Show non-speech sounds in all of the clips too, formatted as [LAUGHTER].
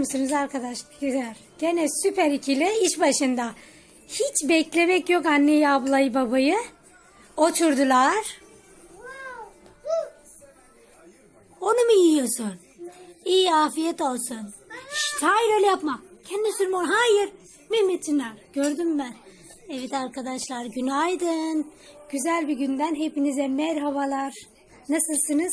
Musunuz arkadaşlar? Gene süper ikili iş başında. Hiç beklemek yok anneyi, ablayı, babayı. Oturdular. Onu mu yiyorsun? İyi afiyet olsun. Şşt, hayır öyle yapma. Kendi sürme onu. Hayır. Mehmet Çınar. Gördüm ben. Evet arkadaşlar günaydın. Güzel bir günden hepinize merhabalar. Nasılsınız?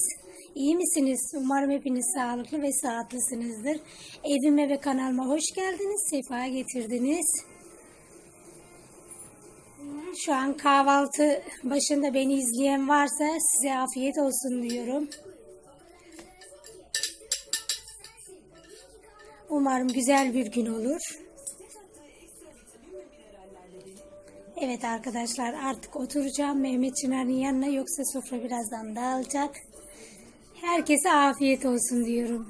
İyi misiniz? Umarım hepiniz sağlıklı ve sıhhatlisiniz. Evime ve kanalıma hoş geldiniz. Sefa getirdiniz. Şu an kahvaltı başında beni izleyen varsa size afiyet olsun diyorum. Umarım güzel bir gün olur. Evet arkadaşlar artık oturacağım Mehmet Çınar'ın yanına yoksa sofra birazdan dağılacak. Herkese afiyet olsun diyorum.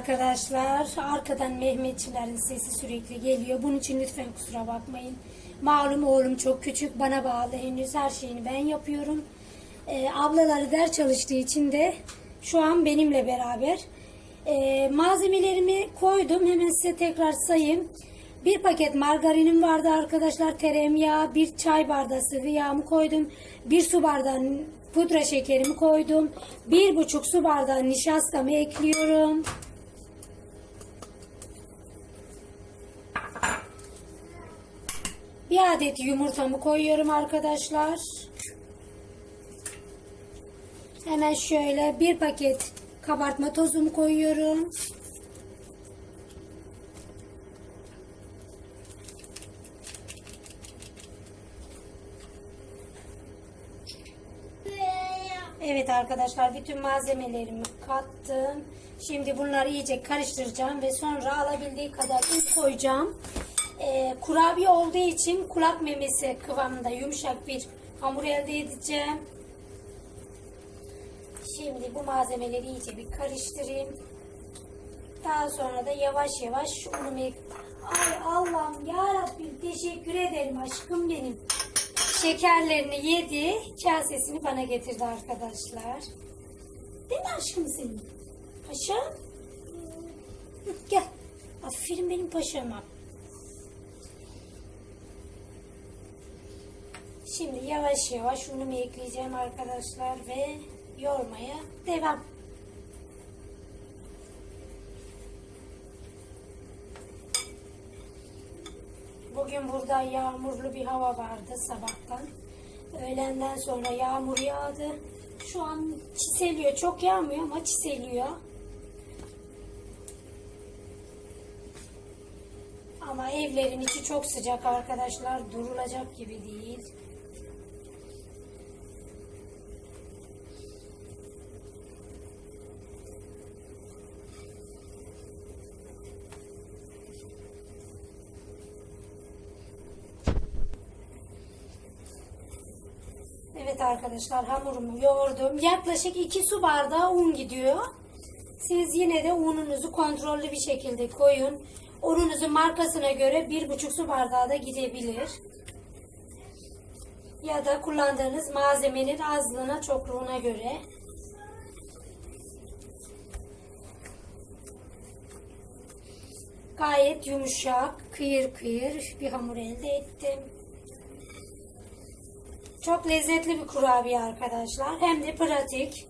Arkadaşlar, arkadan Mehmetçilerin sesi sürekli geliyor. Bunun için lütfen kusura bakmayın. Malum oğlum çok küçük, bana bağlı. Henüz her şeyini ben yapıyorum. Ee, ablaları ders çalıştığı için de şu an benimle beraber. Ee, malzemelerimi koydum. Hemen size tekrar sayayım. Bir paket margarinim vardı arkadaşlar. Tereyağı, bir çay bardağı sıvı yağımı koydum. Bir su bardağı pudra şekerimi koydum. Bir buçuk su bardağı nişastamı ekliyorum. Bir adet yumurtamı koyuyorum arkadaşlar. Hemen şöyle bir paket kabartma tozumu koyuyorum. Evet arkadaşlar bütün malzemelerimi kattım. Şimdi bunları iyice karıştıracağım ve sonra alabildiği kadar un koyacağım. Ee, kurabiye olduğu için kulak memesi kıvamında yumuşak bir hamur elde edeceğim. Şimdi bu malzemeleri iyice bir karıştırayım. Daha sonra da yavaş yavaş unumu Ay Allah'ım ya Rabbim teşekkür ederim aşkım benim. Şekerlerini yedi, kasesini bana getirdi arkadaşlar. Değil mi aşkım senin? Paşam? Gel. Aferin benim paşama. Şimdi yavaş yavaş unumu ekleyeceğim arkadaşlar ve yoğurmaya devam. Bugün burada yağmurlu bir hava vardı sabahtan. Öğlenden sonra yağmur yağdı. Şu an çiseliyor. Çok yağmıyor ama çiseliyor. Ama evlerin içi çok sıcak arkadaşlar. Durulacak gibi değil. Evet arkadaşlar hamurumu yoğurdum. Yaklaşık 2 su bardağı un gidiyor. Siz yine de ununuzu kontrollü bir şekilde koyun. Ununuzun markasına göre 1,5 su bardağı da gidebilir. Ya da kullandığınız malzemenin azlığına çokluğuna göre. Gayet yumuşak, kıyır kıyır bir hamur elde ettim. Çok lezzetli bir kurabiye arkadaşlar. Hem de pratik.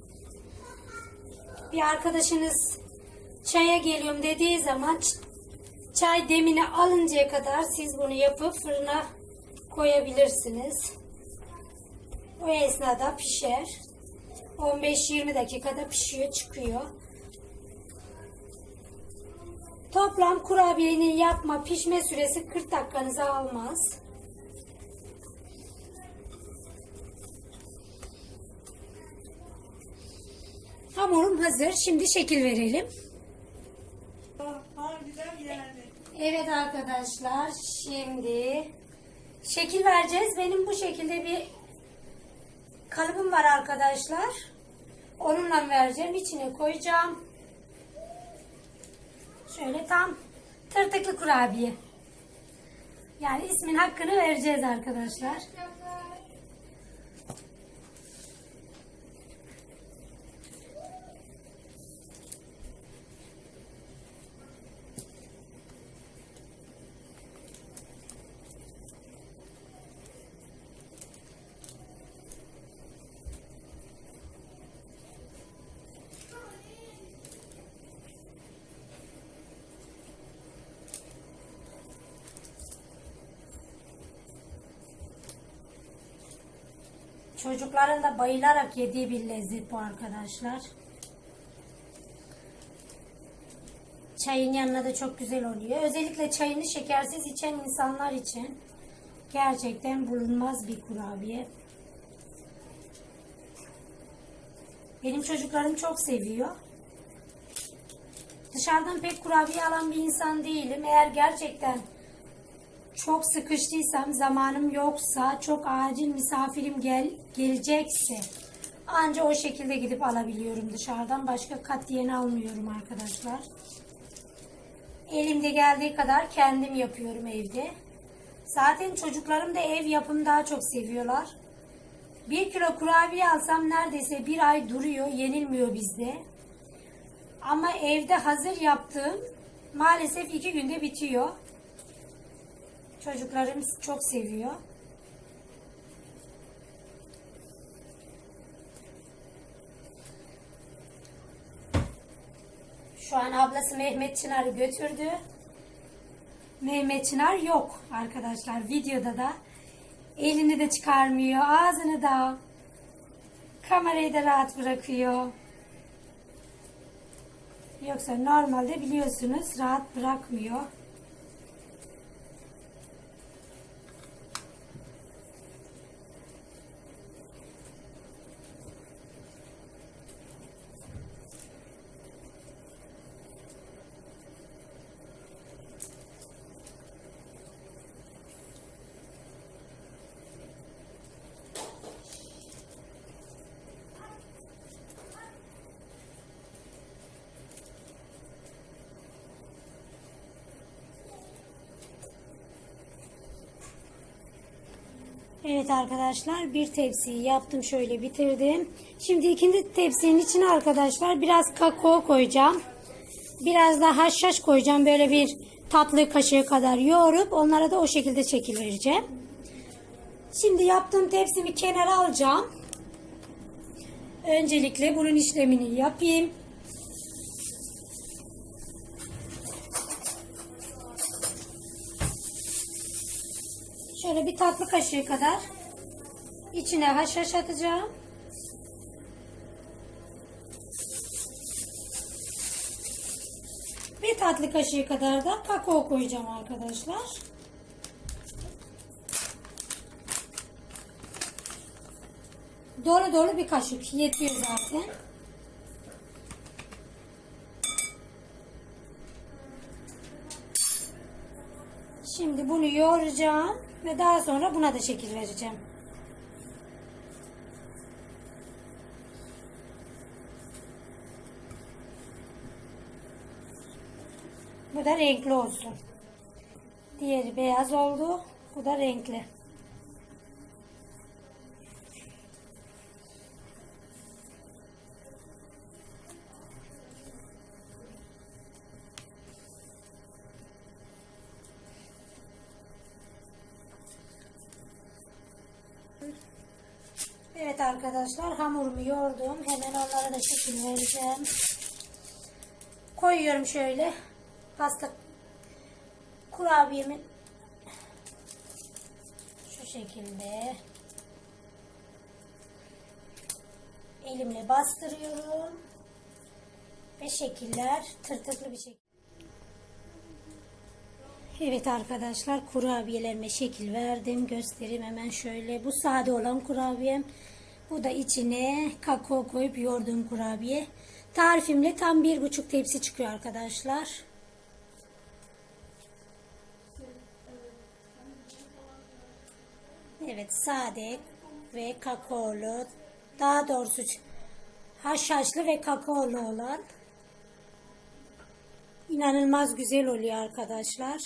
Bir arkadaşınız çaya geliyorum dediği zaman çay demini alıncaya kadar siz bunu yapıp fırına koyabilirsiniz. O esnada pişer. 15-20 dakikada pişiyor çıkıyor. Toplam kurabiyenin yapma pişme süresi 40 dakikanızı almaz. Hamurum hazır. Şimdi şekil verelim. Evet arkadaşlar şimdi şekil vereceğiz. Benim bu şekilde bir kalıbım var arkadaşlar. Onunla vereceğim. İçine koyacağım. Şöyle tam tırtıklı kurabiye. Yani ismin hakkını vereceğiz arkadaşlar. Çocukların da bayılarak yediği bir lezzet bu arkadaşlar. Çayın yanına da çok güzel oluyor. Özellikle çayını şekersiz içen insanlar için gerçekten bulunmaz bir kurabiye. Benim çocuklarım çok seviyor. Dışarıdan pek kurabiye alan bir insan değilim. Eğer gerçekten çok sıkıştıysam, zamanım yoksa, çok acil misafirim gel gelecekse Anca o şekilde gidip alabiliyorum dışarıdan. Başka kat yeni almıyorum arkadaşlar. Elimde geldiği kadar kendim yapıyorum evde. Zaten çocuklarım da ev yapımı daha çok seviyorlar. Bir kilo kurabiye alsam neredeyse bir ay duruyor, yenilmiyor bizde. Ama evde hazır yaptığım maalesef iki günde bitiyor. Çocuklarım çok seviyor. Şu an ablası Mehmet Çınar'ı götürdü. Mehmet Çınar yok arkadaşlar videoda da. Elini de çıkarmıyor, ağzını da. Kamerayı da rahat bırakıyor. Yoksa normalde biliyorsunuz rahat bırakmıyor. Evet arkadaşlar bir tepsiyi yaptım şöyle bitirdim. Şimdi ikinci tepsinin içine arkadaşlar biraz kakao koyacağım. Biraz da haşhaş koyacağım böyle bir tatlı kaşığı kadar yoğurup onlara da o şekilde şekil. Şimdi yaptığım tepsimi kenara alacağım. Öncelikle bunun işlemini yapayım. Şöyle bir tatlı kaşığı kadar içine haşhaş atacağım. Bir tatlı kaşığı kadar da kakao koyacağım arkadaşlar. Dolu dolu bir kaşık yetiyor zaten. Şimdi bunu yoğuracağım ve daha sonra buna da şekil vereceğim. Bu da renkli olsun. Diğeri beyaz oldu. Bu da renkli. Arkadaşlar hamurumu yoğurdum. Hemen onlara da şekil vereceğim. Koyuyorum şöyle. Pasta kurabiyemin şu şekilde elimle bastırıyorum ve şekiller tırtıklı bir şekilde. Evet arkadaşlar kurabiyelerime şekil verdim. Göstereyim hemen şöyle. Bu sade olan kurabiyem. Bu da içine kakao koyup yoğurduğum kurabiye. Tarifimle tam bir buçuk tepsi çıkıyor arkadaşlar. Evet sade ve kakaolu. Daha doğrusu haşhaşlı ve kakaolu olan. İnanılmaz güzel oluyor arkadaşlar.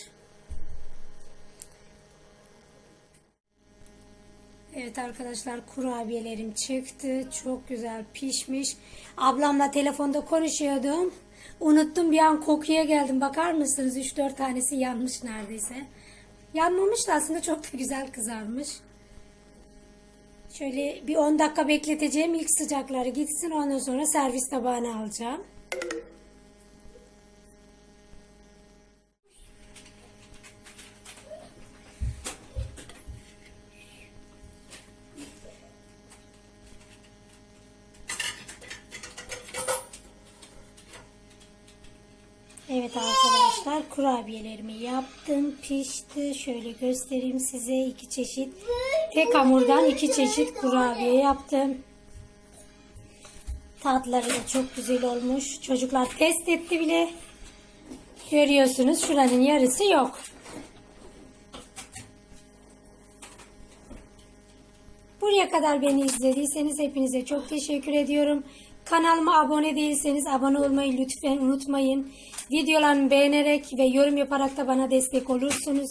Evet arkadaşlar kurabiyelerim çıktı. Çok güzel pişmiş. Ablamla telefonda konuşuyordum. Unuttum bir an kokuya geldim. Bakar mısınız? 3-4 tanesi yanmış neredeyse. Yanmamış da aslında çok da güzel kızarmış. Şöyle bir 10 dakika bekleteceğim. İlk sıcakları gitsin. Ondan sonra servis tabağına alacağım. Evet arkadaşlar kurabiyelerimi yaptım. Pişti. Şöyle göstereyim size. İki çeşit tek hamurdan iki çeşit kurabiye yaptım. Tatları da çok güzel olmuş. Çocuklar test etti bile. Görüyorsunuz şuranın yarısı yok. Buraya kadar beni izlediyseniz hepinize çok teşekkür ediyorum. Kanalıma abone değilseniz abone olmayı lütfen unutmayın. Videolarımı beğenerek ve yorum yaparak da bana destek olursunuz.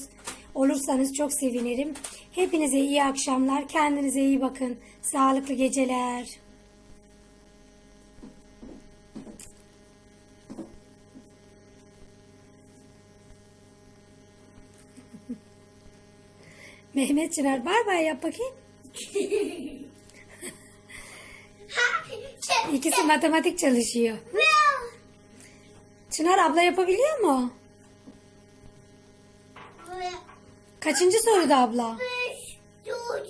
Olursanız çok sevinirim. Hepinize iyi akşamlar. Kendinize iyi bakın. Sağlıklı geceler. [LAUGHS] Mehmet Çınar bay bay yap bakayım. [LAUGHS] İkisi matematik çalışıyor. Çınar abla yapabiliyor mu? Kaçıncı soruda abla? Beş, dört,